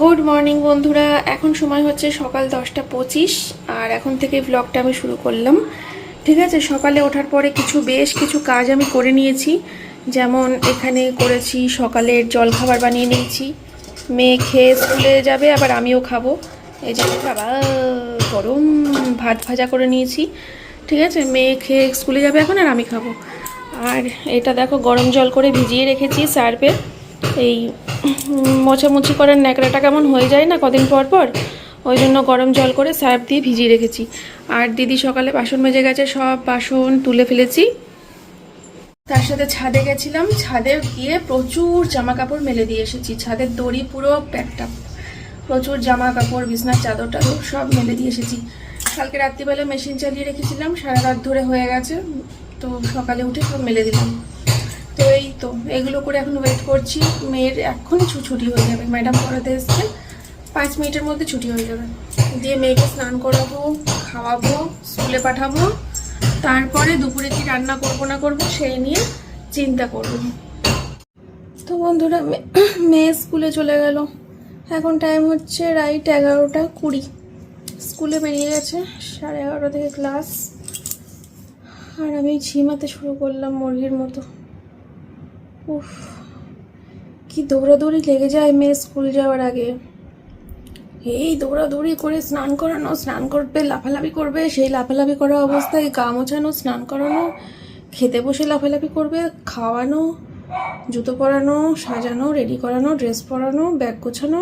Good morning বন্ধুরা। এখন সময় হচ্ছে সকাল দশটা পঁচিশ, আর এখন থেকে ব্লগটা আমি শুরু করলাম। ঠিক আছে, সকালে ওঠার পরে কিছু বেশ কিছু কাজ আমি করে নিয়েছি। যেমন এখানে করেছি সকালের জলখাবার বানিয়ে নিয়েছি। মেয়ে খেয়ে স্কুলে যাবে, আবার আমিও খাব। এই যে বাবা, গরম ভাত ভাজা করে নিয়েছি। ঠিক আছে, মেয়ে খেয়ে স্কুলে যাবে এখন, আর আমি খাব। আর এটা দেখো, গরম জল করে ভিজিয়ে রেখেছি সার্ফে। এই মোছামুছি করার ন্যাকড়াটা কেমন হয়ে যায় না কদিন পর পর, ওই জন্য গরম জল করে সার্ফ দিয়ে ভিজিয়ে রেখেছি। আর দিদি সকালে বাসন মেজে গেছে, সব বাসন তুলে ফেলেছি। তার সাথে ছাদে গেছিলাম, ছাদে গিয়ে প্রচুর জামা কাপড় মেলে দিয়ে এসেছি। ছাদের দড়ি পুরো প্যাকটা প্রচুর জামা কাপড় বিছনার চাদর টাদর সব মেলে দিয়ে এসেছি। কালকে রাত্রিবেলা মেশিন চালিয়ে রেখেছিলাম, সারা রাত ধরে হয়ে গেছে, তো সকালে উঠে সব মেলে দিলাম। এগুলো করে এখন ওয়েট করছি। মেয়ের ছু- ছুটি হয়ে যাবে। ম্যাডাম পড়াতে এসছে। পাঁচ মিনিটের মধ্যে ছুটি হয়ে যাবে। দিয়ে মেয়েকে স্নান করাবো, খাওয়াবো, স্কুলে পাঠাবো। তারপরে দুপুরে কি রান্না করব না করব সেই নিয়ে চিন্তা করব। তো বন্ধুরা মেয়ে স্কুলে চলে গেল। এখন টাইম হচ্ছে রাইট এগারোটা কুড়ি। স্কুলে বেরিয়ে গেছে সাড়ে এগারোটা থেকে ক্লাস আর আমি ঝিমাতে শুরু করলাম মুরগির মতো। উফ, কি দৌড়াদৌড়ি লেগে যায় মেয়ে স্কুল যাওয়ার আগে। এই দৌড়াদৌড়ি করে স্নান করানো, স্নান করবে, লাফালাফি করবে, সেই লাফালাফি করা অবস্থায় গা মোছানো, স্নান করানো, খেতে বসে লাফালাফি করবে, খাওয়ানো, জুতো পরানো, সাজানো রেডি করানো ড্রেস পরানো ব্যাগ গোছানো,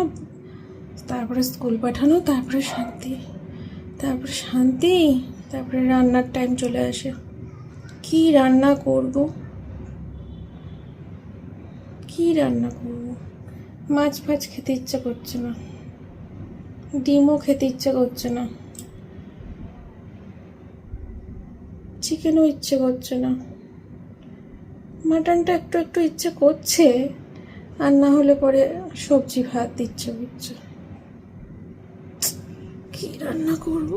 তারপরে স্কুল পাঠানো, তারপরে শান্তি তারপরে শান্তি, তারপরে রান্নার টাইম চলে আসে। কি রান্না করব? কি রান্না করব? মাছ ফাছ খেতে ইচ্ছা করছে না। ডিমও খেতে ইচ্ছা করছে না। চিকেনও ইচ্ছে করছে না। মাটনটা একটু একটু ইচ্ছে করছে, আর না হলে পরে সবজি ভাত ইচ্ছে করছে। কি রান্না করব?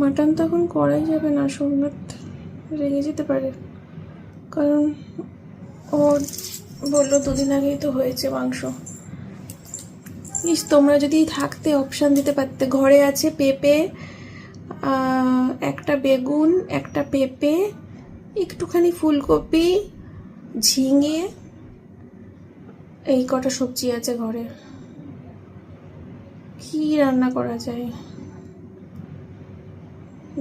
মাটন তো এখন করাই যাবে না, সোমনাথ রেগে যেতে পারে। কারণ ও বলল দুদিন আগেই তো হয়েছে মাংস। ইস, তোমরা যদি থাকতে অপশান দিতে পারতে। ঘরে আছে পেঁপে একটা বেগুন, একটা পেঁপে, একটুখানি ফুলকপি, ঝিঙে, এই কটা সবজি আছে ঘরে। কি রান্না করা যায়?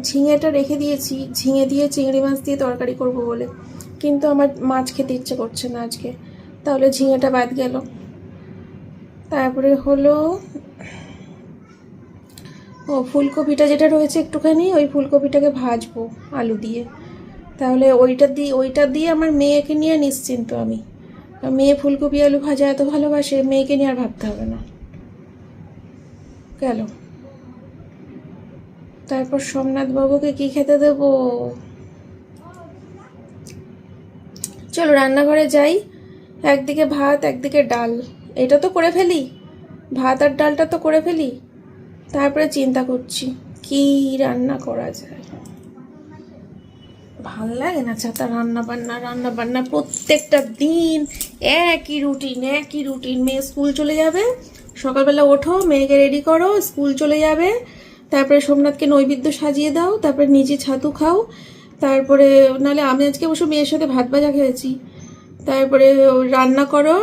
ঝিঙেটা রেখে দিয়েছি। ঝিঙে দিয়ে চিংড়ি মাছ দিয়ে তরকারি করব বলে। কিন্তু আমার মাছ খেতে ইচ্ছে করছে না আজকে। তাহলে ঝিঙেটা বাদ গেল। তারপরে হলো, ও ফুলকপিটা যেটা রয়েছে একটুখানি, ওই ফুলকপিটাকে ভাজবো আলু দিয়ে। তাহলে ওইটা দিয়ে ওইটা দিয়ে আমার মেয়েকে নিয়ে নিশ্চিন্ত আমি। মেয়ে ফুলকপি আলু ভাজা এত ভালোবাসে, মেয়েকে নিয়ে আর ভাবতে হবে না। গেল। তারপর সোমনাথ বাবুকে কি খেতে দেবো? চলো রান্নাঘরে যাই। একদিকে ভাত, একদিকে ডাল। এটা তো করে ফেলি। ভাত আর ডালটা তো করে ফেলি। তারপরে চিন্তা করছি, কি রান্না করা যায়? ভালো লাগে না চাতা রান্না বান্না রান্না বান্না প্রত্যেকটা দিন একই রুটিন একই রুটিন মেয়ে স্কুল চলে যাবে, সকালবেলা ওঠো, মেয়েকে রেডি করো, স্কুল চলে যাবে। তারপরে সোমনাথকে নৈবেদ্য সাজিয়ে দাও, তারপরে নিজে ছাতু খাও। তারপরে, নাহলে আমি আজকে অবশ্য মেয়ের সাথে ভাত ভাজা খেয়েছি। তারপরে রান্না করো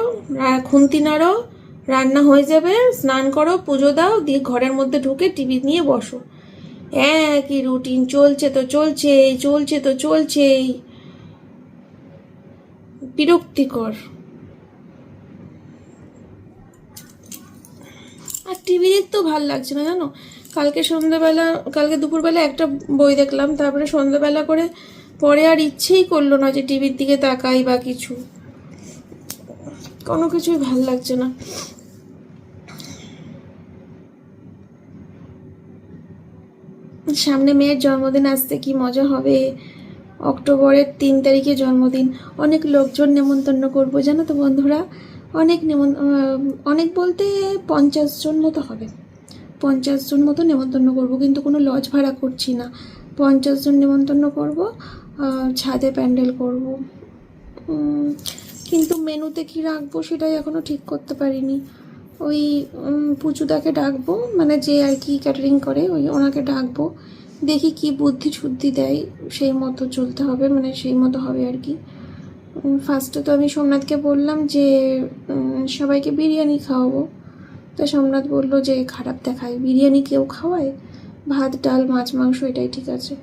খুন্তি নাড়ো, রান্না হয়ে যাবে, স্নান করো, পুজো দাও, দিয়ে ঘরের মধ্যে ঢুকে টিভি নিয়ে বসো। একই রুটিন চলছে তো চলছেই, চলছে তো চলছেই। বিরক্তিকর। আর টিভি দেখতেও ভালো লাগছে না জানো? কালকে সন্ধ্যেবেলা, কালকে দুপুরবেলা একটা বই দেখলাম, তারপরে সন্ধ্যেবেলা করে পরে আর ইচ্ছেই করল না যে টিভির দিকে তাকাই বা কিছু। কোনো কিছুই ভালো লাগছে না। সামনে মেয়ের জন্মদিন আসতে কি মজা হবে? অক্টোবরের তিন তারিখে জন্মদিন। অনেক লোকজন নেমন্তন্ন করব, জানো তো বন্ধুরা? অনেক নেমন অনেক বলতে পঞ্চাশ জন মতো হবে। পঞ্চাশ জন মতো নেমন্তন্ন করব, কিন্তু কোনো লজ ভাড়া করছি না। পঞ্চাশ জন নেমন্তন্ন করব ছাদে প্যান্ডেল করব। কিন্তু মেনুতে কি রাখব সেটাই এখনও ঠিক করতে পারিনি। ওই পুচুদাকে ডাকবো মানে যে আর কি ক্যাটারিং করে, ওই ওনাকে ডাকবো। দেখি কি বুদ্ধি শুদ্ধি দেয়, সেই মতো চলতে হবে মানে সেই মতো হবে আর কি। ফার্স্টে তো আমি সোমনাথকে বললাম যে সবাইকে বিরিয়ানি খাওয়াবো। তো সোমনাথ বলল যে, খারাপ দেখায়। বিরিয়ানি কেউ খাওয়ায়? ভাত, ডাল, মাছ, মাংস, এটাই ঠিক আছে।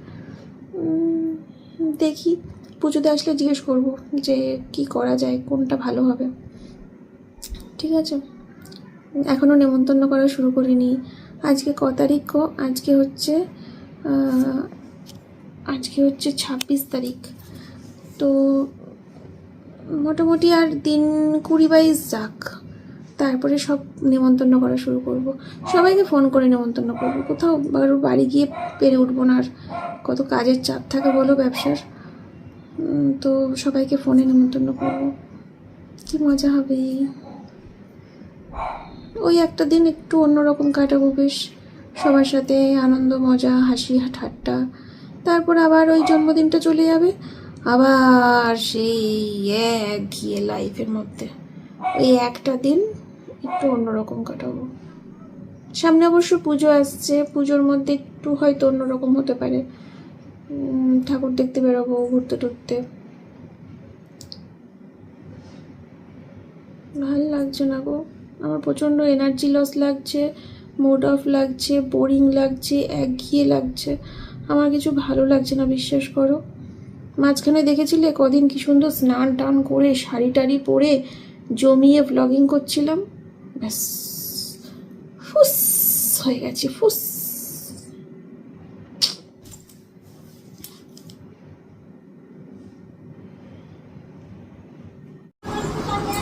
দেখি। পুজোতে আসলে জিজ্ঞেস করব যে, কি করা যায়, কোনটা ভালো হবে। ঠিক আছে। এখনও নেমন্তন্ন করা শুরু করিনি। আজকে ক তারিখ গো? আজকে হচ্ছে আজকে হচ্ছে ছাব্বিশ তারিখ। তো মোটামুটি আর দিন কুড়ি বাইশ যাক। তারপরে সব নেমন্তন্ন করা শুরু করব। সবাইকে ফোন করে নেমন্তন্ন করব। কোথাও কারোর বাড়ি গিয়ে পেরে উঠবো না আর কত কাজের চাপ থাকে বলো ব্যবসার। তো সবাইকে ফোনে নেমন্তন্ন করব। কি মজা হবে? ওই একটা দিন একটু অন্যরকম কাটাবো বেশ। সবার সাথে আনন্দ, মজা, হাসি, ঠাট্টা। তারপর আবার ওই জন্মদিনটা চলে যাবে। আবার সেই এক ঘিয়ে লাইফের মধ্যে। ওই একটা দিন একটু অন্যরকম কাটাবো। সামনে অবশ্য পুজো আসছে, পুজোর মধ্যে একটু হয়তো অন্যরকম হতে পারে। ঠাকুর দেখতে বেরোবো, ঘুরতে টুরতে। ভালো লাগছে না গো। আমার প্রচণ্ড এনার্জি লস লাগছে মুড অফ লাগছে বোরিং লাগছে, একঘিয়ে লাগছে। আমার কিছু ভালো লাগছে না, বিশ্বাস করো। মাঝখানে দেখেছিলে কদিন কি সুন্দর স্নান টান করে শাড়ি টাড়ি পরে জমিয়ে ব্লগিং করছিলাম। ব্যাস। ফুস, হয়ে গেছে, ফুস।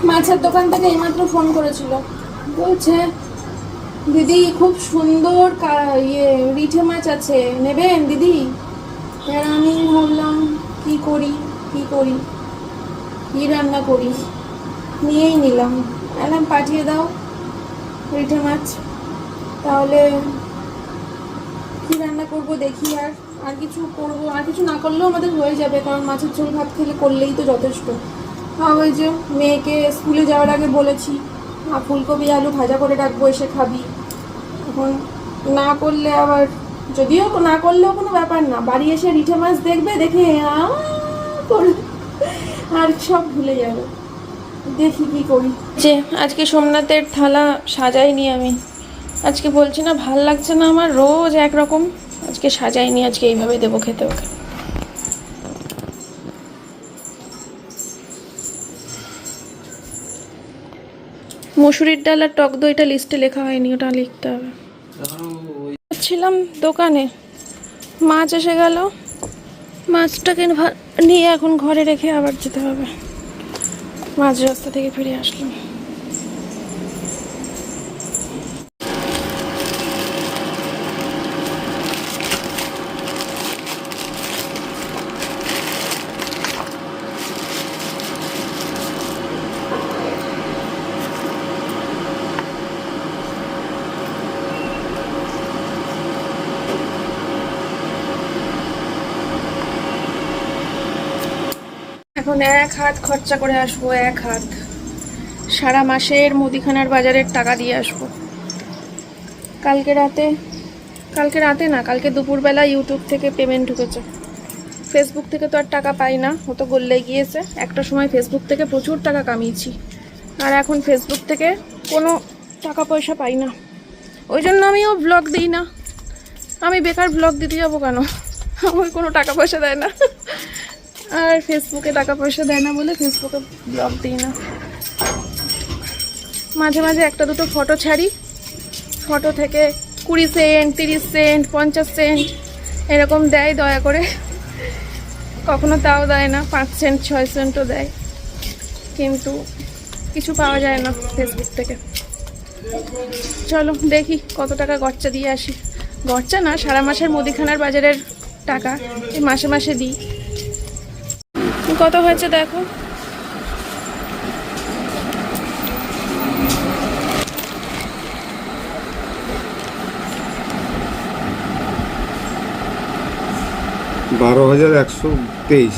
মাছের দোকান থেকে এইমাত্র ফোন করেছিল। বলছে, দিদি, খুব সুন্দর ইয়ে রিঠে মাছ আছে, নেবেন দিদি? আমি ভাবলাম, কি করি কি করি? কি রান্না করি? নিয়েই নিলাম। এলাম পাঠিয়ে দাও রিঠে মাছ। তাহলে কি রান্না করব দেখি আর আর কিছু করব, আর কিছু না করলেও আমাদের হয়ে যাবে, কারণ মাছের ঝোল ভাত খেলে করলেই তো যথেষ্ট। আর ওই যে মেয়েকে স্কুলে যাওয়ার আগে বলেছি ফুলকপি, আলু ভাজা করে রাখব, এসে খাবি। এখন না করলে আবার, যদিও না করলেও কোনো ব্যাপার না, বাড়ি এসে রিঠে মাছ দেখবে, দেখে আর সব ভুলে যাবে। দেখি কি করি। যে, আজকে সোমনাথের থালা সাজাইনি আমি। আজকে বলছি না, ভালো লাগছে না আমার, রোজ একরকম। আজকে সাজাইনি, আজকে এইভাবে দেবো খেতে ওকে। মুসুরির ডাল আর টক দইটা লিস্টে লেখা হয়নি, ওটা লিখতে হবে। ছিলাম দোকানে। মাছ এসে গেল। মাছটাকে নিয়ে এখন ঘরে রেখে আবার যেতে হবে। মাঝ রাস্তা থেকে ফিরে আসলাম। এখন এক হাত খরচা করে আসব, এক হাত। সারা মাসের মুদিখানার বাজারের টাকা দিয়ে আসব। কালকে রাতে কালকে রাতে না, কালকে দুপুরবেলা ইউটিউব থেকে পেমেন্ট ঢুকেছে। ফেসবুক থেকে তো আর টাকা পাই না, ও তো গল্লে গিয়েছে। একটা সময় ফেসবুক থেকে প্রচুর টাকা কামিয়েছি। আর এখন ফেসবুক থেকে কোনো টাকা পয়সা পাই না। ওই জন্য আমিও ব্লগ দিই না। আমি বেকার ব্লগ দিতে যাব কেন? আমার কোনো টাকা পয়সা দেয় না। আর ফেসবুকে টাকা পয়সা দেয় না বলে ফেসবুকে ব্লগ দিই না। মাঝে মাঝে একটা দুটো ফটো ছাড়ি। ফটো থেকে কুড়ি সেন্ট তিরিশ সেন্ট পঞ্চাশ সেন্ট এরকম দেয় দয়া করে। কখনো তাও দেয় না, পাঁচ সেন্ট ছয় সেন্টও দেয়। কিন্তু কিছু পাওয়া যায় না ফেসবুক থেকে। চলো দেখি কত টাকা গরচা দিয়ে আসি। গচ্চা না, সারা মাসের মুদিখানার বাজারের টাকা এই মাসে মাসে দিই। কত হয়েছে দেখো? বারো হাজার একশো তেইশ।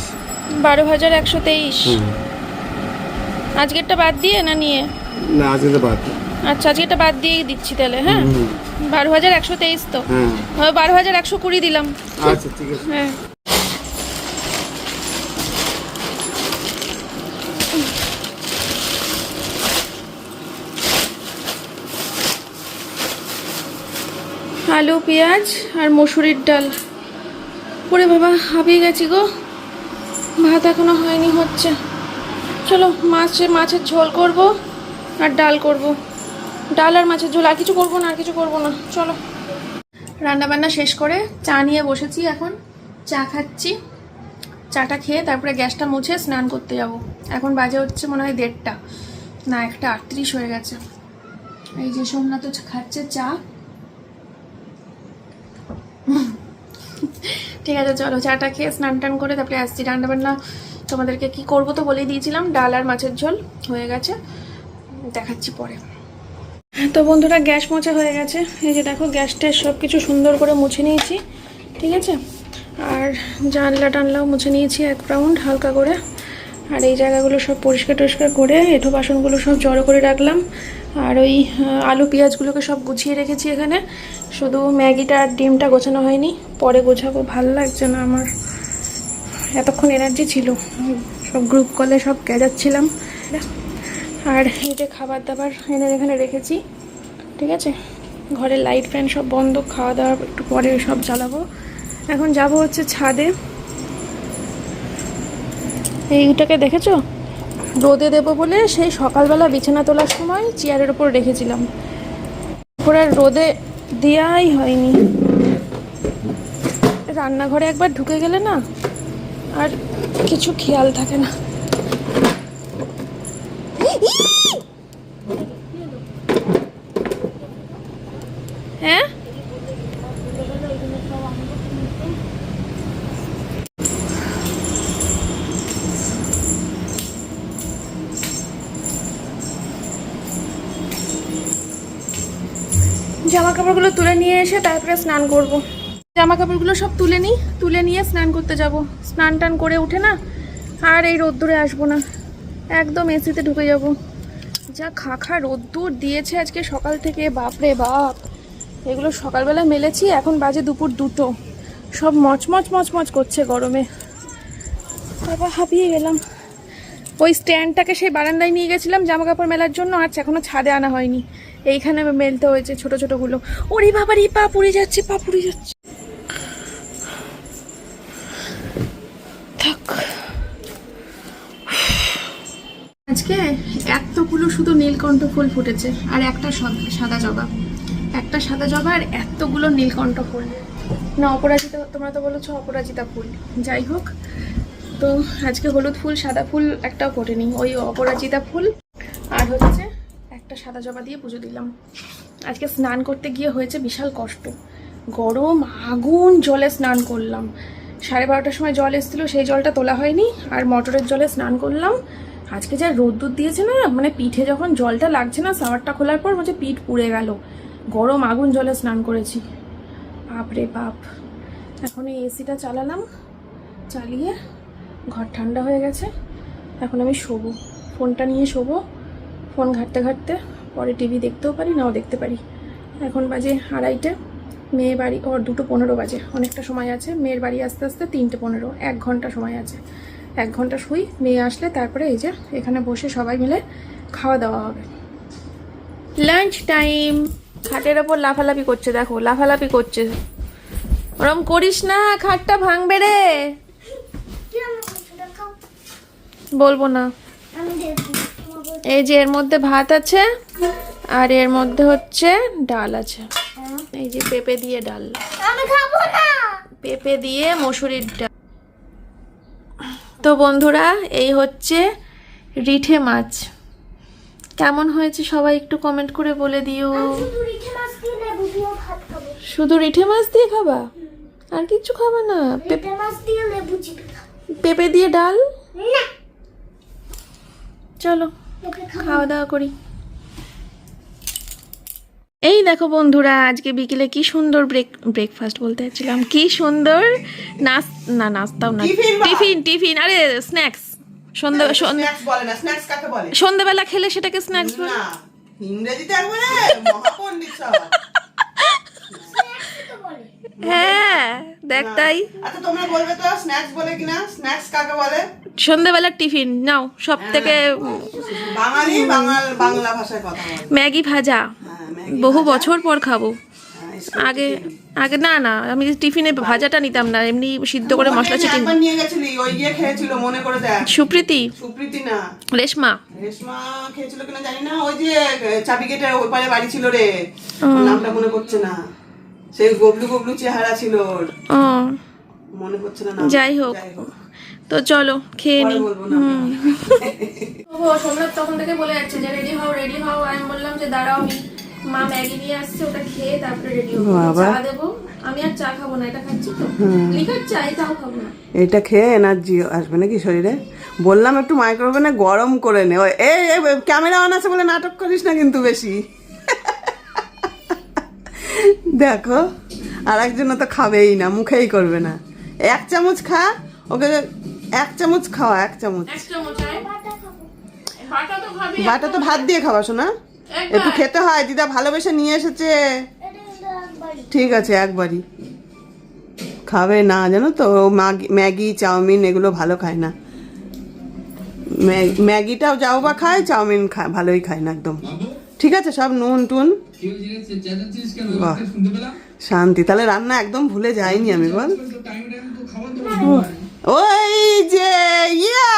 বারো হাজার একশো তেইশ। আজকেরটা বাদ দিয়ে না নিয়ে? না আজকে বাদ আচ্ছা আজকেরটা বাদ দিয়েই দিচ্ছি তাহলে হ্যাঁ? বারো হাজার একশো তেইশ তো। হ্যাঁ। হয় বারো হাজার একশো কুড়ি দিলাম। আচ্ছা ঠিক আছে। হ্যাঁ। আলু পেঁয়াজ আর মসুরির ডাল। ওরে বাবা হাবিয়ে গেছি গো। ভাত এখনও হয়নি, হচ্ছে। চলো, মাছে, মাছের ঝোল করব আর ডাল করব। ডাল আর মাছের ঝোল, আর কিছু করব না, আর কিছু করব না। চলো। রান্না বান্না শেষ করে চা নিয়ে বসেছি এখন। চা খাচ্ছি। চাটা খেয়ে তারপরে গ্যাসটা মুছে স্নান করতে যাব। এখন বাজে হচ্ছে মনে হয় দেড়টা। না, একটা আটত্রিশ হয়ে গেছে। এই যে সোমনাথ খাচ্ছে চা। ঠিক আছে, চলো চাটা খেয়ে স্নান টান করে তারপরে আসছি। রান্না বান্না তোমাদেরকে কি করব তো বলেই দিয়েছিলাম। ডাল আর মাছের ঝোল হয়ে গেছে। দেখাচ্ছি পরে। তো বন্ধুরা, গ্যাস মোছা হয়ে গেছে। এই যে দেখো, গ্যাস ট্যাস সব কিছু সুন্দর করে মুছে নিয়েছি। ঠিক আছে? আর জানলা টানলাও মুছে নিয়েছি এক রাউন্ড হালকা করে। আর এই জায়গাগুলো সব পরিষ্কার টরিষ্কার করে এঁঠো বাসনগুলো সব জড়ো করে রাখলাম। আর ওই আলু, পেঁয়াজগুলোকে সব গুছিয়ে রেখেছি এখানে। শুধু ম্যাগিটা আর ডিমটা গোছানো হয়নি। পরে গোছাবো। ভালো লাগছে না আমার। এতক্ষণ এনার্জি ছিল। সব গ্রুপ কলে সব গেজাচ্ছিলাম। আর এই যে খাবার দাবার এনে এখানে রেখেছি। ঠিক আছে? ঘরের লাইট ফ্যান সব বন্ধ। খাওয়া দাওয়া একটু পরে সব জ্বালাবো। এখন যাব হচ্ছে ছাদে। এইটাকে দেখেছ? রোদে দেবো বলে সেই সকালবেলা বিছানা তোলার সময় চেয়ারের ওপর রেখেছিলাম। ওপর আর রোদে দেওয়াই হয়নি। রান্নাঘরে একবার ঢুকে গেলে না আর কিছু খেয়াল থাকে না। নিয়ে এসে তারপরে স্নান করব। জামা কাপড়গুলো সব তুলে নিই, তুলে নিয়ে স্নান করতে যাব। স্নান টান করে উঠে না আর এই রোদ্দুরে আসব না। একদম এসিতে ঢুকে যাব। যা খা খা রোদ্দুর দিয়েছে আজকে সকাল থেকে, বাপরে বাপ। এগুলো সকালবেলা মেলেছি, এখন বাজে দুপুর দুটো। সব মচমচ মচমচ করছে গরমে। বাবা, হাঁপিয়ে গেলাম। ওই স্ট্যান্ডটাকে সেই বারান্দায় নিয়ে গেছিলাম জামা কাপড় মেলার জন্য আচ্ছা এখনও ছাদে আনা হয়নি। এইখানে মেলতে হয়েছে ছোট ছোটগুলো। ওরে বাবা রে, পা পুড়ে যাচ্ছে, পা পুড়ে যাচ্ছে। থাক। আজকে এতগুলো শুধু নীলকণ্ঠ ফুল ফুটেছে, আর একটা সাদা জবা। একটা সাদা জবা আর এতগুলো নীলকণ্ঠ ফুল। না, অপরাজিতা, তোমরা তো বলেছ অপরাজিতা ফুল। যাই হোক, তো আজকে হলুদ ফুল, সাদা ফুল একটাও ফোটেনি। ওই অপরাজিতা ফুল, আর হচ্ছে একটা সাদা জবা দিয়ে পুজো দিলাম। আজকে স্নান করতে গিয়ে হয়েছে বিশাল কষ্ট। গরম, আগুন, জলে স্নান করলাম। সাড়ে বারোটার সময় জল এসেছিল, সেই জলটা তোলা হয়নি, আর মটরের জলে স্নান করলাম। আজকে যা রোদ্দুর দিয়েছে না মানে পিঠে যখন জলটা লাগছে না সাওয়ারটা খোলার পর হচ্ছে পিঠ পুড়ে গেল। গরম, আগুন, জলে স্নান করেছি। বাপরে বাপ। এখন এই এসিটা চালালাম, চালিয়ে ঘর ঠান্ডা হয়ে গেছে। এখন আমি শোবো, ফোনটা নিয়ে শোবো। ফোন ঘাঁটতে ঘাঁটতে পরে টিভি দেখতেও পারি নাও দেখতে পারি। এখন বাজে আড়াইটে মেয়ে বাড়ি ওর দুটো পনেরো বাজে অনেকটা সময় আছে। মেয়ের বাড়ি আসতে আসতে তিনটে পনেরো এক ঘণ্টা সময় আছে। এক ঘণ্টা শুই মেয়ে আসলে তারপরে এই যে এখানে বসে সবাই মিলে খাওয়া দাওয়া হবে। Lunch time. খাটের ওপর লাফালাফি করছে দেখো লাফালাফি করছে। ওরম করিস না খাটটা ভাঙবে রে। বলব না। এই যে এর মধ্যে ভাত আছে আর এর মধ্যে হচ্ছে ডাল আছে। এই যে পেঁপে দিয়ে ডাল। পেঁপে দিয়ে মসুরির ডাল। তো বন্ধুরা এই হচ্ছে রিঠে মাছ। কেমন হয়েছে সবাই একটু কমেন্ট করে বলে দিও। শুধু রিঠে মাছ দিয়ে খাব। আর কিচ্ছু খাবা না। পেঁপে দিয়ে ডাল? চলো। খাওয়া দাওয়া করি। এই দেখো বন্ধুরা আজকে বিকেলে কি সুন্দর ব্রেক ব্রেকফাস্ট বলতে চাচ্ছিলাম। কি সুন্দর নাস না নাস্তাও না। টিফিন টিফিন আরে স্ন্যাক্স। সন্ধে সন্ধে- স্ন্যাক্স বলে না স্ন্যাক্স কাকে বলে? সন্ধেবেলা খেলে সেটাকে স্ন্যাক্স বলে। ইংরেজিতে একবারে মহাপণ্ডিত সব তো বলে হ্যাঁ দেখ তাই। আচ্ছা তোমরা বলবে তো স্ন্যাক্স বলে কিনা? স্ন্যাক্স কাকে বলে? সন্ধেবেলার টিফিন নাও সব থেকে বাঙালি বাঙাল বাংলা ভাষায় কথা ম্যাগি ভাজা। হ্যাঁ, বহু বছর পর খাব। হ্যাঁ, আগে আগে না না আমি টিফিনে ভাজাটা নিতাম না এমনি সিদ্ধ করে মশলা আমি চিকেন একবার নিয়ে গেছিলি ওই ইয়ে খেয়েছিল মনে করে দেখ। সুপ্রীতি। সুপ্রীতি না। রেশমা। রেশমা খেয়েছিল কিনা জানি না ওই যে চাবি গেটের ওই পারে বাড়ি ছিল রে। নামটা মনে পড়ছে না। সেই গবলু গবলু চেহারা ছিল ওর। মনে পড়ছে না যাই হোক। তো চলো খেয়ে নি। সোমনাথ তখন থেকে বলে যাচ্ছে যে রেডি হও রেডি হও। আমি বললাম যে দাঁড়াও আমি মা ম্যাগি নিয়ে আসছে ওটা খেয়ে তারপরে রেডি হব। চা দেবো। আমি আর চা খাব না এটা খাচ্ছি তো। লিখার চাই তাও খাব না। এটা খেয়ে এনার্জি আসবে নাকি শরীরে? বললাম একটু মাইক্রোওভেনে গরম করে নে। এই ক্যামেরা অন আছে বলে নাটক করিস না কিন্তু বেশি। দেখো আর একজন তো খাবেই না মুখেই করবে না। এক চামচ খা ওকে এক চামচ খাওয়া এক চামচ। এক বাটা তো খাবি বাটা তো ভাত দিয়ে খাওয়া শোনা একটু খেতে হয় দিদা ভালোবেসে নিয়ে এসেছে। এটা কিন্তু একবারই ঠিক আছে একবারই। খাবে না জানো তো ও ম্যাগি- ম্যাগি চাউমিন এগুলো ভালো খায় না। ম্যাগ- ম্যাগিটাও যাও বা খায় চাউমিন খায় ভালোই খায় না একদম। ঠিক আছে সব নুন টুন শুনতে তাহলে রান্না একদম ভুলে যাইনি আমি বল। তো টাইম টাইম তো খাবার তো ওই যে ইয়া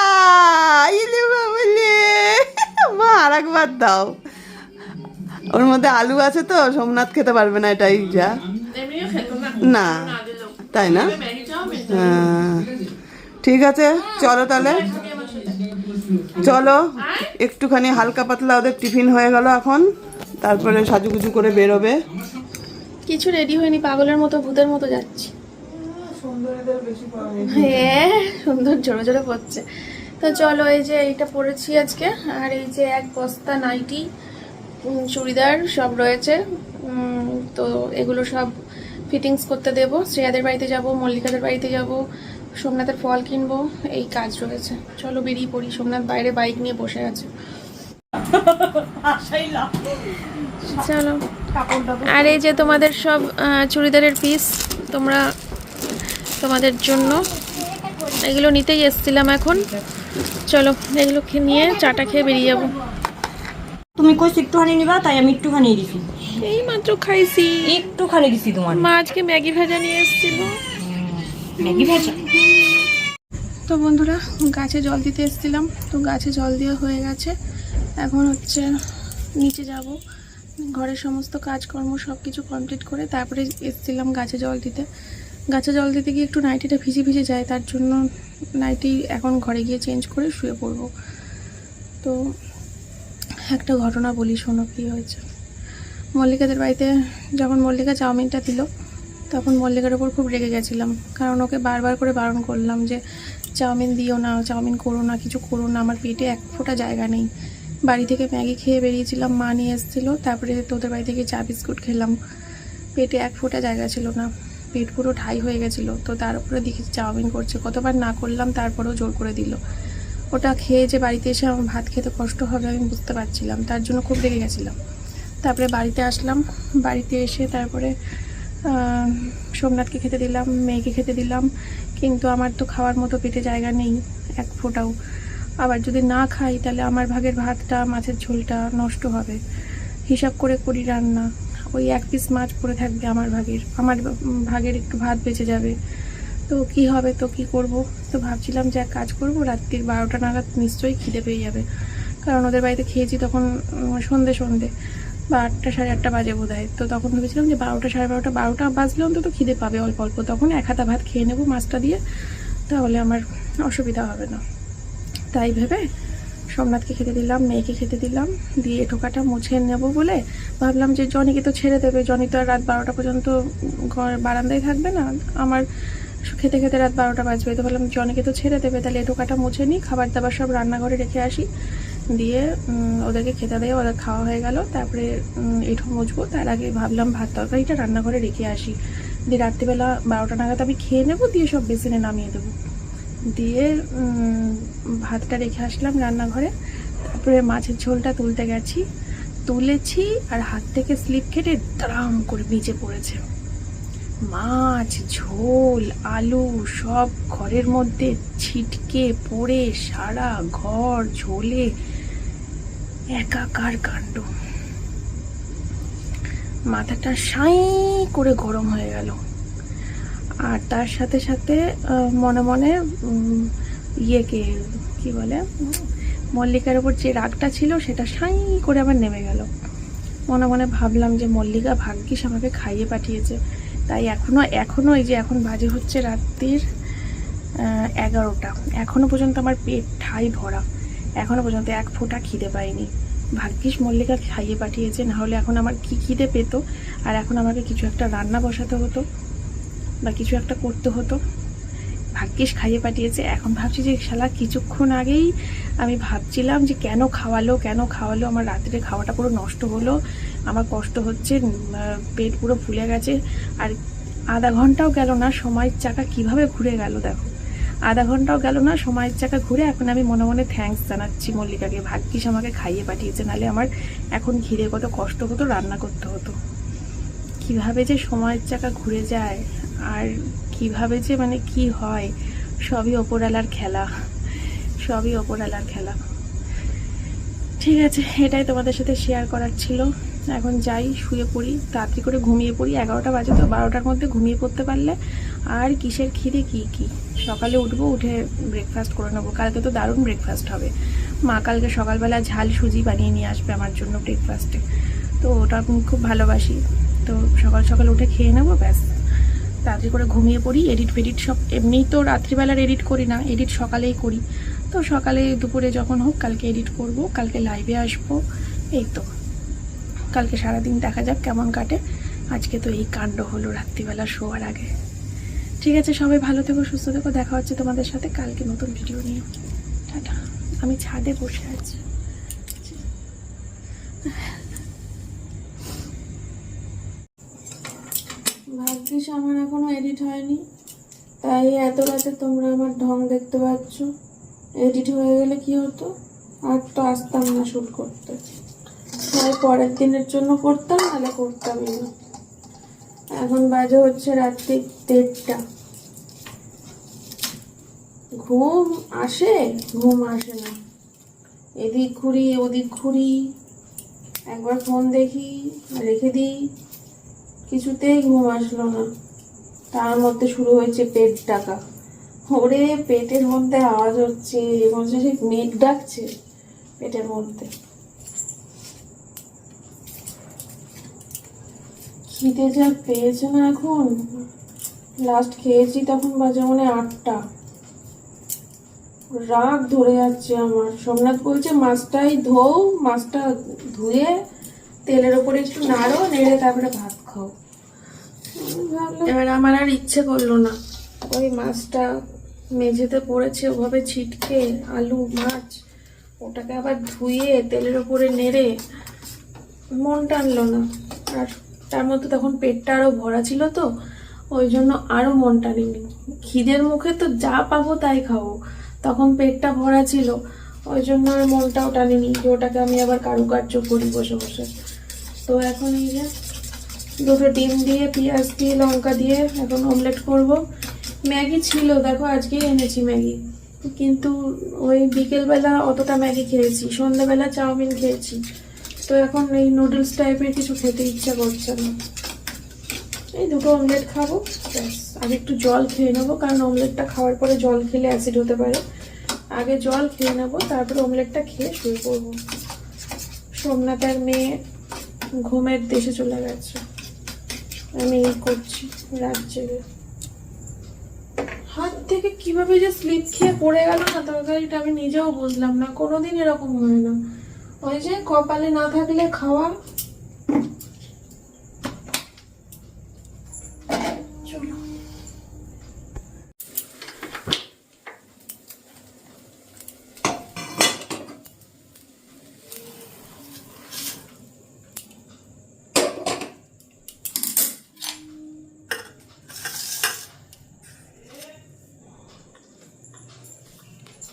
মা আর একবার দাও। ওর মধ্যে আলু আছে তো সোমনাথ খেতে পারবে না এটাই যা। না না না? দিলেও তাই না? হ্যাঁ। ঠিক আছে চলো তাহলে। চলো একটুখানি হালকা পাতলা ওদের টিফিন হয়ে গেল এখন। তারপরে সাজুগুজু করে বেরোবে। কিছু রেডি হয়নি পাগলের মতো ভূতের মতো যাচ্ছি। হ্যাঁ সুন্দর জোরে জোরে পড়ছে তো চলো এই যে এইটা পরেছি আজকে আর এই যে এক বস্তা নাইটি চুড়িদার সব রয়েছে। তো এগুলো সব ফিটিংস করতে দেব। শ্রেয়াদের বাড়িতে যাব মল্লিকাদের বাড়িতে যাব সোমনাথের ফল কিনবো এই কাজ রয়েছে। চলো বেরিয়ে পড়ি সোমনাথ বাইরে বাইক নিয়ে বসে আছে। চলো। আর এই যে তোমাদের সব চুড়িদারের পিস তোমরা তোমাদের জন্য। এগুলো নিতেই এসছিলাম এখন। চলো এগুলো নিয়ে চাটা খেয়ে বেরিয়ে যাব। তুমি কইছো একটুখানি নিবা তাই আমি একটুখানি দিছি। এই মাত্র খাইছি। একটুখানি দিছি তোমার। মা আজকে ম্যাগি ভাজা নিয়ে এসেছিল। ম্যাগি ভাজা। তো বন্ধুরা গাছে জল দিতে এসেছিলাম। তো গাছে জল দেওয়া হয়ে গেছে। এখন হচ্ছে নিচে যাব। ঘরের সমস্ত কাজকর্ম সব কিছু কমপ্লিট করে তারপরে এসেছিলাম গাছে জল দিতে। গাছে জল দিতে গিয়ে একটু নাইটিটা ভিজে ভিজে যায়, তার জন্য নাইটি এখন ঘরে গিয়ে চেঞ্জ করে শুয়ে পড়ব। তো একটা ঘটনা বলি, শোনো কী হয়েছে। মল্লিকাদের বাড়িতে যখন মল্লিকা চাউমিনটা দিল, তখন মল্লিকার ওপর খুব রেগে গেছিলাম। কারণ ওকে বারবার করে বারণ করলাম যে, চাউমিন দিও না, চাউমিন করো না, কিছু করো না, আমার পেটে এক ফোঁটা জায়গা নেই। বাড়ি থেকে ম্যাগি খেয়ে বেরিয়েছিলাম, মা নিয়ে এসেছিল। তারপরে তোদের বাড়ি থেকে চা বিস্কুট খেলাম। পেটে এক ফোঁটা জায়গা ছিল না। পেট পুরো ঠাই হয়ে গেছিল। তো তার উপরে দেখি চাউমিন করছে। কতবার না করলাম, তারপরেও জোর করে দিল। ওটা খেয়ে যে বাড়িতে এসে আমার ভাত খেতে কষ্ট হবে আমি বুঝতে পারছিলাম। তার জন্য খুব রেগে গেছিলাম। তারপরে বাড়িতে আসলাম। বাড়িতে এসে তারপরে সোমনাথকে খেতে দিলাম, মেয়েকে খেতে দিলাম। কিন্তু আমার তো খাওয়ার মতো পেটে জায়গা নেই, এক ফোঁটাও। আবার যদি না খাই, তাহলে আমার ভাগের ভাতটা, মাছের ঝোলটা নষ্ট হবে। হিসাব করে করি রান্না। ওই এক পিস মাছ পড়ে থাকবে আমার ভাগের। আমার ভাগের একটু ভাত বেঁচে যাবে। তো কি হবে, তো কি করব? তো ভাবছিলাম যে এক কাজ করব, রাত্রির বারোটা নাগাদ নিশ্চয়ই খিদে পেয়ে যাবে। কারণ ওদের বাড়িতে খেয়েছি তখন সন্ধে সন্ধে। বা আটটা সাড়ে আটটা বাজে বোধ তো তখন ভেবেছিলাম যে বারোটা সাড়ে বারোটা বারোটা বাজলে অন্তত খিদে পাবে অল্প অল্প। তখন এক হাতা ভাত খেয়ে নেব মাছটা দিয়ে। তাহলে আমার অসুবিধা হবে না। তাই ভেবে সোমনাথকে খেতে দিলাম, মেয়েকে খেতে দিলাম, দিয়ে ঠোকাটা মুছে নেব বলে ভাবলাম যে জনিকে তো ছেড়ে দেবে। জনি তো আর রাত বারোটা পর্যন্ত ঘর, বারান্দায় থাকবে না। আমার খেতে খেতে রাত বারোটা বাজবে। তো ভাবলাম জনিকে তো ছেড়ে দেবে, তাহলে এটোকাটা মুছে নিই, খাবার দাবার সব রান্নাঘরে রেখে আসি। দিয়ে ওদেরকে খেতে দিয়ে ওদের খাওয়া হয়ে গেল। তারপরে এঁঠো মুছবো। তার আগে ভাবলাম ভাত তরকারিটা রান্নাঘরে রেখে আসি। দিয়ে রাত্রিবেলা বারোটা নাগাদ আমি খেয়ে নেব, দিয়ে সব বেসিনে নামিয়ে দেবো। দিয়ে ভাতটা রেখে আসলাম রান্নাঘরে। তারপরে মাছের ঝোলটা তুলতে গেছি। তুলেছি আর হাত থেকে স্লিপ কেটে দাম করে ভিজে পড়েছে। মাছ, ঝোল, আলু সব ঘরের মধ্যে ছিটকে পড়ে সারা ঘর ঝোলে একাকার কাণ্ড। মাথাটা সাই করে গরম হয়ে গেল। আর তার সাথে সাথে মনে মনে ইয়েকে কি বলে, মল্লিকার ওপর যে রাগটা ছিল সেটা সাই করে আবার নেমে গেল। মনে মনে ভাবলাম যে মল্লিকা ভাগ্যিস আমাকে খাইয়ে পাঠিয়েছে। তাই এখনও এখনও এই যে এখন বাজে হচ্ছে রাত্রির এগারোটা। এখনও পর্যন্ত আমার পেট ঠাই ভরা। এখনও পর্যন্ত এক ফোঁটা খিদে পাইনি। ভাগ্যিস মল্লিকা খাইয়ে পাঠিয়েছে, না হলে এখন আমার কি খিদে পেত? আর এখন আমাকে কিছু একটা রান্না বসাতে হতো। বা কিছু একটা করতে হতো। ভাগ্যিস খাইয়ে পাঠিয়েছে। এখন ভাবছি যে শালা কিছুক্ষণ আগেই আমি ভাবছিলাম যে কেন খাওয়ালো কেন খাওয়ালো? আমার রাত্রে খাওয়াটা পুরো নষ্ট হলো। আমার কষ্ট হচ্ছে পেট পুরো ফুলে গেছে। আর আধা ঘন্টাও গেল না, সময়ের চাকা কীভাবে ঘুরে গেল দেখো। আধা ঘন্টাও গেল না, সময়ের চাকা ঘুরে এখন আমি মনে মনে থ্যাঙ্কস জানাচ্ছি মল্লিকাকে। ভাগ্যিস আমাকে খাইয়ে পাঠিয়েছে, নাহলে আমার এখন ঘিরে কত কষ্ট হতো, রান্না করতে হতো। কীভাবে যে সময়ের চাকা ঘুরে যায়। আর কীভাবে যে মানে কি হয়, সবই ওপরওয়ালার খেলা, সবই ওপরওয়ালার খেলা। ঠিক আছে, এটাই তোমাদের সাথে শেয়ার করার ছিল। এখন যাই, শুয়ে পড়ি, তাড়াতাড়ি করে ঘুমিয়ে পড়ি। এগারোটা বাজে তো, বারোটার মধ্যে ঘুমিয়ে পড়তে পারলে আর কিসের খিদে, কি কি? সকালে উঠবো, উঠে ব্রেকফাস্ট করে নেব। কালকে তো দারুণ ব্রেকফাস্ট হবে। মা কালকে সকালবেলা ঝাল সুজি বানিয়ে নিয়ে আসবে আমার জন্য ব্রেকফাস্টে তো ওটা আমি খুব ভালোবাসি। তো সকাল সকাল উঠে খেয়ে নেব, ব্যাস। তাড়াতাড়ি করে ঘুমিয়ে পড়ি এডিট ফেডিট সব এমনিই তো রাত্রিবেলার এডিট করি না এডিট সকালেই করি। তো সকালে দুপুরে যখন হোক কালকে এডিট করব, কালকে লাইভে আসব, এই তো। কালকে সারাদিন দেখা যাক কেমন কাটে। আজকে তো এই কাণ্ড হলো রাত্রিবেলা শোয়ার আগে। ঠিক আছে, সবাই ভালো থেকো, সুস্থ থেকো, দেখা হচ্ছে তোমাদের সাথে কালকে নতুন ভিডিও নিয়ে। টাটা। আমি ছাদে বসে আছি। আমার এখনও এডিট হয়নি। তাই এত রাতে তোমরা আমার ঢং দেখতে পাচ্ছ। এডিট হয়ে গেলে কি হতো? আর তো আসতাম না শ্যুট করতে। হয় পরের দিনের জন্য করতাম, নাহলে করতামই না। এখন বাজে হচ্ছে রাত্রি দেড়টা। ঘুম আসে? ঘুম আসে না। এদিক ঘুরি, ওদিক ঘুরি। একবার ফোন দেখি, রেখে দিই। কিছুতেই ঘুম আসলো না। তার মধ্যে শুরু হয়েছে পেট ডাকা। ওরে, পেটের মধ্যে আওয়াজ হচ্ছে। হচ্ছে সেই মেঘ ডাকছে পেটের মধ্যে। খিদে যা পেয়েছে না এখন? লাস্ট খেয়েছি তখন বাজে মনে আটটা। রাগ ধরে যাচ্ছে আমার। সোমনাথ বলছে, মাছটাই ধো, মাছটা ধুয়ে, তেলের ওপরে একটু নাড়ো, নেড়ে তারপরে ভাত খাও এবার আমার আর ইচ্ছে করল না। ওই মাছটা মেঝেতে পড়েছে ওভাবে ছিটকে আলু মাছ ওটাকে আবার ধুয়ে তেলের ওপরে নেড়ে মন টানলো না। আর তার মধ্যে তখন পেটটা আরও ভরা ছিল তো ওই জন্য আরও মন টানেনি খিদের মুখে তো যা পাবো তাই খাব তখন পেটটা ভরা ছিল ওই জন্য আর মনটাও টানিনি যে ওটাকে আমি আবার কারুকার্য করি বসে বসে। তো এখন এই যে দুটো ডিম দিয়ে, পেঁয়াজ দিয়ে, লঙ্কা দিয়ে এখন অমলেট করব। ম্যাগি ছিল, দেখো আজকেই এনেছি ম্যাগি। কিন্তু ওই বিকেলবেলা অতটা ম্যাগি খেয়েছি, সন্ধ্যাবেলা চাউমিন খেয়েছি। তো এখন এই নুডলস টাইপের কিছু খেতে ইচ্ছা করছে না। এই দুটো অমলেট খাব, ব্যাস। আগে একটু জল খেয়ে নেব, কারণ অমলেটটা খাওয়ার পরে জল খেলে অ্যাসিড হতে পারে। আগে জল খেয়ে নেব, তারপরে অমলেটটা খেয়ে শুয়ে পড়ব। সোমনাথের মেয়ে ঘুমের দেশে চলে গেছে। আমি এই করছি রাত জেগে হাত থেকে কীভাবে যে স্লিপ খেয়ে পড়ে গেল না তরকারিটা আমি নিজেও বুঝলাম না, কোনোদিন এরকম হয় না। ওই যে কপালে না থাকলে খাওয়া